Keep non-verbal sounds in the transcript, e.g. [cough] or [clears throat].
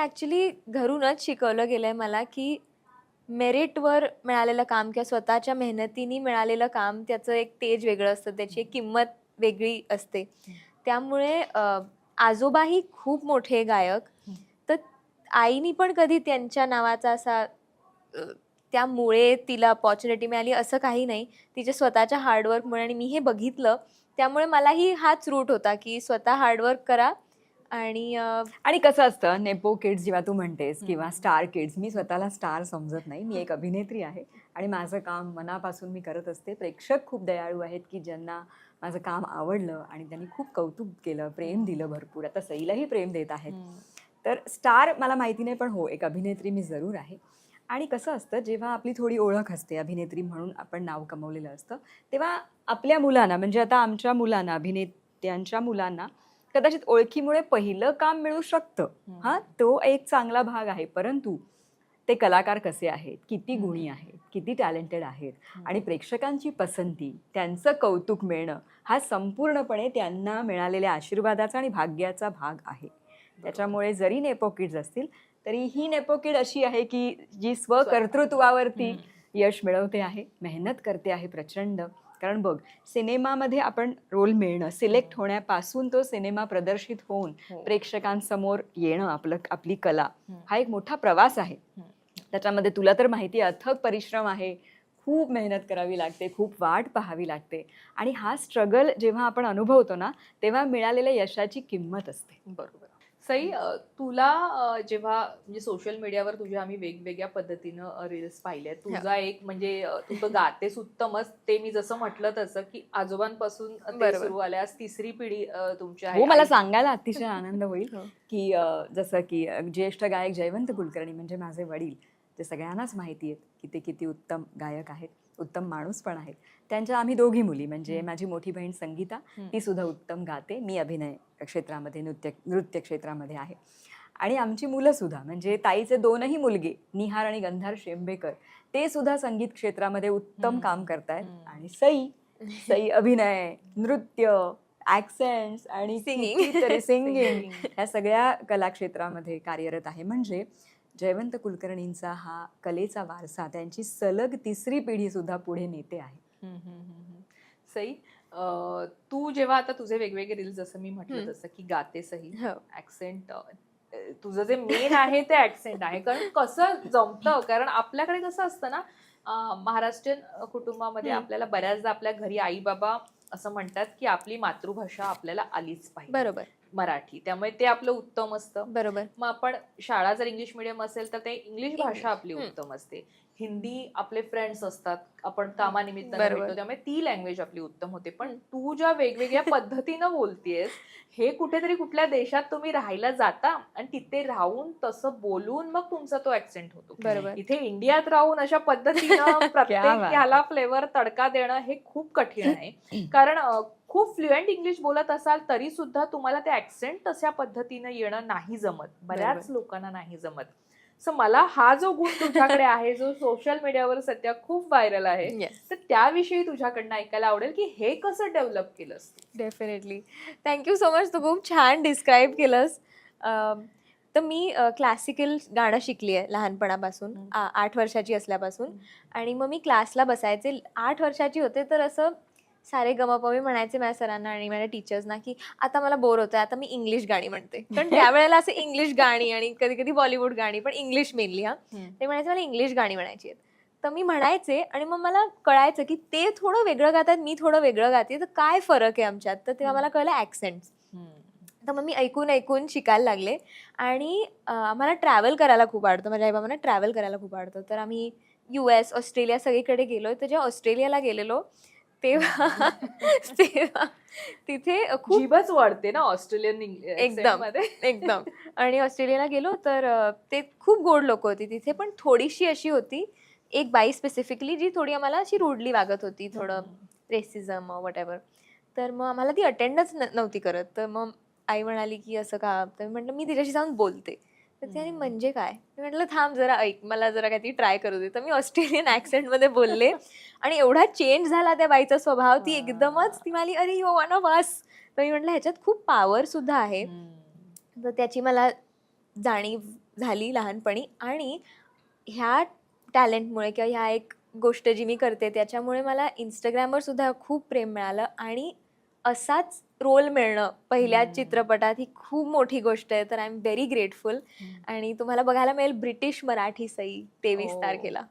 Actually घरूनच शिकवलं गेलं आहे मला की मेरिटवर मिळालेलं काम किंवा स्वतःच्या मेहनतीने मिळालेलं काम त्याचं एक तेज वेगळं असतं त्याची एक किंमत वेगळी असते. त्यामुळे आजोबाही खूप मोठे गायक. तर आईनी पण कधी त्यांच्या नावाचा असा त्यामुळे तिला अपॉर्च्युनिटी मिळाली असं काही नाही. तिच्या स्वतःच्या हार्डवर्कमुळे आणि मी हे बघितलं. त्यामुळे मलाही हाच रूट होता की स्वतः हार्डवर्क करा आणि आणि कसं असतं नेपो किड्स जेव्हा तू म्हणतेस किंवा. स्टार किड्स मी स्वतःला स्टार समजत नाही. मी एक अभिनेत्री आहे आणि माझं काम मनापासून मी करत असते. प्रेक्षक खूप दयाळू आहेत की ज्यांना माझं काम आवडलं आणि त्यांनी खूप कौतुक केलं प्रेम दिलं भरपूर. आता सईलाही प्रेम देत आहेत. तर स्टार मला माहिती नाही पण हो एक अभिनेत्री मी जरूर आहे. आणि कसं असतं जेव्हा आपली थोडी ओळख असते अभिनेत्री म्हणून आपण नाव कमवलेलं असतं तेव्हा आपल्या मुलांना म्हणजे आता आमच्या मुलांना अभिनेत्यांच्या मुलांना कदाचित ओळखीमुळे पहिलं काम मिळू शकतं. हा तो एक चांगला भाग आहे. परंतु ते कलाकार कसे आहेत? किती गुणी आहेत? किती टॅलेंटेड आहेत? आणि प्रेक्षकांची पसंती त्यांचं कौतुक मिळणं हा संपूर्णपणे त्यांना मिळालेल्या आशीर्वादाचा आणि भाग्याचा भाग आहे. त्याच्यामुळे जरी नेपोकिड्स असतील तरी ही नेपोकिड अशी आहे की जी स्वकर्तृत्वावरती यश मिळवते आहे मेहनत करते आहे प्रचंड. कारण बघ सिनेमामध्ये आपण रोल मिळणं सिलेक्ट होण्यापासून तो सिनेमा प्रदर्शित होऊन हो. प्रेक्षकांसमोर येणं आपलं आपली कला. हा एक मोठा प्रवास आहे. त्याच्यामध्ये तुला तर माहिती अथक परिश्रम आहे खूप मेहनत करावी लागते खूप वाट पाहावी लागते आणि हा स्ट्रगल जेव्हा आपण अनुभवतो ना तेव्हा मिळालेल्या यशाची किंमत असते बरोबर सई तुला जेव्हा म्हणजे सोशल मीडियावर तुझ्या आम्ही वेगवेगळ्या पद्धतीनं रील्स पाहिल्या तुझा एक म्हणजे तू तर गातेस उत्तमच ते मी जसं म्हटलं तसं की आजोबांपासून ते. सुरू आल्या आज तिसरी पिढी अ, तुमची हो मला सांगायला अतिशय आनंद होईल [laughs] हो. की जसं की ज्येष्ठ गायक जयवंत कुलकर्णी म्हणजे माझे वडील ते सगळ्यांनाच माहिती आहेत की ते किती उत्तम गायक आहेत उत्तम माणूस पण आहेत त्यांच्या आम्ही दोघी मुली म्हणजे. माझी मोठी बहीण संगीता. ती सुद्धा उत्तम गाते मी अभिनय क्षेत्रामध्ये नृत्य नृत्य क्षेत्रामध्ये आहे आणि आमची मुलं सुद्धा म्हणजे ताईचे दोनही मुलगे निहार आणि गंधार शेंबेकर ते सुद्धा संगीत क्षेत्रामध्ये उत्तम. काम करतायत. आणि सई सई [laughs] अभिनय नृत्य ऍक्सेंट्स आणि Singing. सिंगिंग [laughs] ह्या सगळ्या कलाक्षेत्रामध्ये कार्यरत आहे म्हणजे जयवंत कुलकर्णींचा हा कलेचा वारसा त्यांची सलग तिसरी पिढी सुद्धा पुढे नेते आहे. सई तू जेव्हा आता तुझे वेगवेगळे रील्स जसं मी म्हटलं. तसं की गाते सही हो. ऍक्सेंट तुझं जे मेन आहे ते ऍक्सेंट आहे कारण कसं जमतं कारण आपल्याकडे कसं असतं ना महाराष्ट्रीयन कुटुंबामध्ये. आपल्याला बऱ्याचदा आपल्या घरी आई बाबा असं म्हणतात की आपली मातृभाषा आपल्याला आलीच पाहिजे बरोबर मराठी. त्यामुळे ते आपलं उत्तम असतं. बरोबर. मग आपण शाळा जर इंग्लिश मिडियम असेल तर ते इंग्लिश भाषा आपली. उत्तम असते. हिंदी आपले फ्रेंड्स असतात. आपण कामानिमित्तानं बरोबर. भेटतो त्यामुळे ती लँग्वेज आपली उत्तम होते. पण. तू ज्या वेगवेगळ्या [laughs] पद्धतीनं बोलतेस हे कुठेतरी कुठल्या देशात तुम्ही राहायला जाता आणि तिथे राहून तसं बोलून मग तुमचा तो ऍक्सेंट होतो. बरोबर. इथे इंडियात राहून अशा [laughs] पद्धतीनं प्रत्येक ह्याला फ्लेवर तडका देणं हे खूप कठीण आहे. [clears throat] कारण खूप फ्लुएंट इंग्लिश बोलत असाल तरी सुद्धा तुम्हाला ते ऍक्सेंट तशा पद्धतीनं येणं नाही जमत. बऱ्याच. लोकांना नाही जमत. सो मला हा जो गुण तुझ्याकडे [laughs] आहे जो सोशल मीडियावर सध्या खूप व्हायरल आहे तर त्याविषयी तुझ्याकडनं ऐकायला आवडेल की हे कसं डेव्हलप केलंस? Definitely thank you so much तू खूप छान डिस्क्राईब केलंस. तर मी क्लासिकल गाणं शिकली आहे लहानपणापासून आठ वर्षाची असल्यापासून. आणि मग मी क्लासला बसायचे. आठ वर्षाची होते तर असं सारे गमप मी म्हणायचे माझ्या सरांना आणि माझ्या टीचर्सना की आता मला बोर होतंय आता मी इंग्लिश गाणी म्हणते. कारण [laughs] त्यावेळेला असं इंग्लिश गाणी आणि कधी कधी बॉलिवूड गाणी पण इंग्लिश मेनली हा. ते म्हणायचे मला इंग्लिश गाणी म्हणायची आहेत. तर मी म्हणायचे आणि मग मला कळायचं की ते थोडं वेगळं गातात मी थोडं वेगळं गाते. तर काय फरक आहे आमच्यात? तर तेव्हा मला कळलं ॲक्सेंट्स तर मग मी ऐकून ऐकून शिकायला लागले. आणि आम्हाला ट्रॅव्हल करायला खूप आवडतं. माझ्या आईबाबांना ट्रॅव्हल करायला खूप आवडतं. तर आम्ही यू एस ऑस्ट्रेलिया सगळीकडे गेलो तर जेव्हा ऑस्ट्रेलियाला गेलेलो तेव्हा [laughs] तेव्हा तिथे खूप जीभच वाढते ना ऑस्ट्रेलियन एकदम. एकदम. आणि ऑस्ट्रेलियाला गेलो तर ते खूप गोड लोक होती तिथे पण थोडीशी अशी होती एक बाई स्पेसिफिकली जी थोडी आम्हाला अशी रूडली वागत होती थोडं रेसिझम वट एव्हर तर मग आम्हाला ती अटेंडच नव्हती करत. तर मग आई म्हणाली की असं का? तर म्हटलं मी तिच्याशी जाऊन बोलते. तर त्याने. म्हणजे काय? मी म्हटलं थांब जरा ऐक मला जरा काहीतरी ट्राय करू दे. तर मी ऑस्ट्रेलियन ॲक्सेंटमध्ये [laughs] बोलले आणि एवढा चेंज झाला त्या बाईचा स्वभाव ती एकदमच ती म्हणाली अरे यू वन ऑफ अस तर मी म्हटलं ह्याच्यात खूप पॉवर सुद्धा आहे. तर त्याची मला जाणीव झाली लहानपणी आणि ह्या टॅलेंटमुळे किंवा ह्या एक गोष्ट जी मी करते त्याच्यामुळे मला इंस्टाग्रामवर सुद्धा खूप प्रेम मिळालं आणि असाच रोल मिळणं पहिल्या. चित्रपटात ही खूप मोठी गोष्ट आहे तर आय एम व्हेरी ग्रेटफुल आणि तुम्हाला बघायला मिळेल ब्रिटिश मराठी सई तेवीस हो. तारखेला